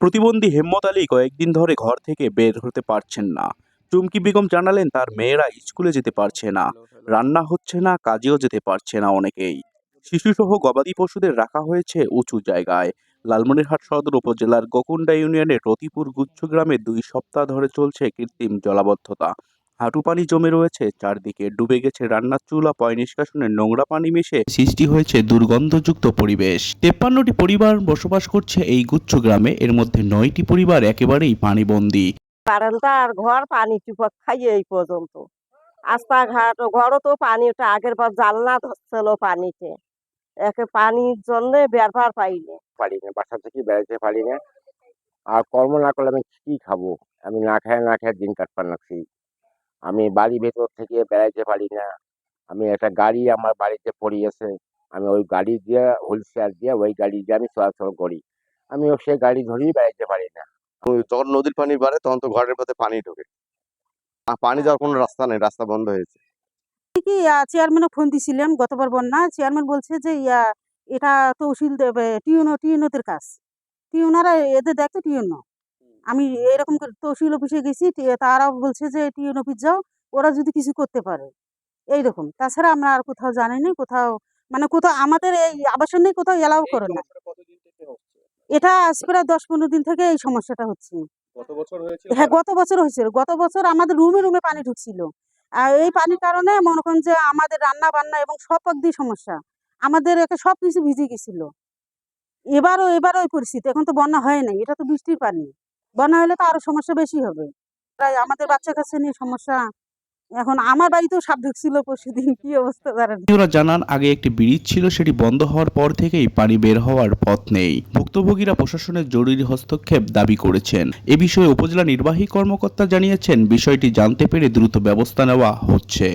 প্রতিবন্ধী হেম্মত আলী কয়েকদিন ধরে ঘর থেকে বের হতে পারছেন না। চুমকি বেগম জানালেন, তার মেয়েরা স্কুলে যেতে পারছে না। রান্না হচ্ছে না, কাজেও যেতে পারছে না অনেকেই। শিশুসহ গবাদি পশুদের রাখা হয়েছে উঁচু জায়গায়। লালমনিরহাট সদর উপজেলার গোকুন্ডা ইউনিয়নের রতিপুর গুচ্ছ গ্রামে দুই সপ্তাহ ধরে চলছে কৃত্রিম জলাবদ্ধতা। হাঁটু পানি জমে রয়েছে চারদিকে ডুবে গেছে রান্নার চুলা পয় নিষ্কাশনের নোংরা পানি মিশে সৃষ্টি হয়েছে দুর্গন্ধযুক্ত পরিবেশ। তেপ্পান্নটি পরিবার বসবাস করছে এই গুচ্ছ গ্রামে এর মধ্যে নয়টি পরিবার একেবারেই পানিবন্দী। বারান্দা আর ঘর পানি চুপক খাইয়ে এই পর্যন্ত। রাস্তাঘাট ঘরও তো পানি ওটা আগের বার জানলা ধরছিল পানিতে। একে পানির জন্য ব্যবহার পাইনি। পারি না বাসা থেকে বেড়াতে পারি না আর কর্ম না করলে আমি কি খাব? আমি না খায় না খায় দিন কাটপার লাগছি আমি বাড়ি ভেতর থেকে বেড়াইতে পারি না। আমি একটা গাড়ি আমার বাড়িতে পড়ে আছে। আমি ওই গাড়ি দিয়ে হুইলচেয়ার দিয়ে ওই গাড়ি দিয়ে আমি চলাচল করি। আমি সেই গাড়ি ধরেই বেড়াইতে পারি না। যখন নদীর পানি বাড়ে তখন তো ঘরের মধ্যে পানি ঢোকে। আর পানি যাওয়ার কোনো রাস্তা নেই রাস্তা বন্ধ হয়েছে। কি চেয়ারম্যানও ফোন দিছিলাম গতবার বন্যা। চেয়ারম্যান বলছে যে ইয়া এটা তহসিল দেবে টিউনো টিউনোদের কাজ। টিউনারা এদের দেখতো টিউনো। আমি এরকম করে তহসিল অফিসে গেছি তারাও বলছে যে টিউন অফিস যাও ওরা যদি কিছু করতে পারে। এইরকম তাছাড়া আমরা আর কোথাও জানি না কোথাও মানে কোথাও আমাদের এই আবাসন নেই কোথাও এলাও করে না। এটা আজ প্রায় দশ পনেরো দিন থেকে এই সমস্যাটা হচ্ছে। হ্যাঁ গত বছর হয়েছিল। গত বছর আমাদের রুমে রুমে পানি ঢুকছিল। আর এই পানির কারণে মনে করেন যে আমাদের রান্না বান্না এবং সব অব্দি সমস্যা। আমাদের একে সব কিছু ভিজে গেছিল। এবারও এবারও পরিস্থিতি। এখন তো বন্যা হয় নাই এটা তো বৃষ্টির পানি। বন্যা হলে তো আরও সমস্যা বেশি হবে। তাই আমাদের বাচ্চা কাচ্চা নিয়ে সমস্যা। এখন আমার বাড়িতেও সাপ ঢুকছিল পরশুদিন, কি অবস্থা ওরা জানান, আগে একটি ব্রিজ ছিল, সেটি বন্ধ হওয়ার পর থেকেই পানি বের হওয়ার পথ নেই। ভুক্তভোগীরা প্রশাসনের জরুরি হস্তক্ষেপ দাবি করেছেন। এ বিষয়ে উপজেলা নির্বাহী কর্মকর্তা জানিয়েছেন, বিষয়টি জানতে পেরে দ্রুত ব্যবস্থা নেওয়া হচ্ছে।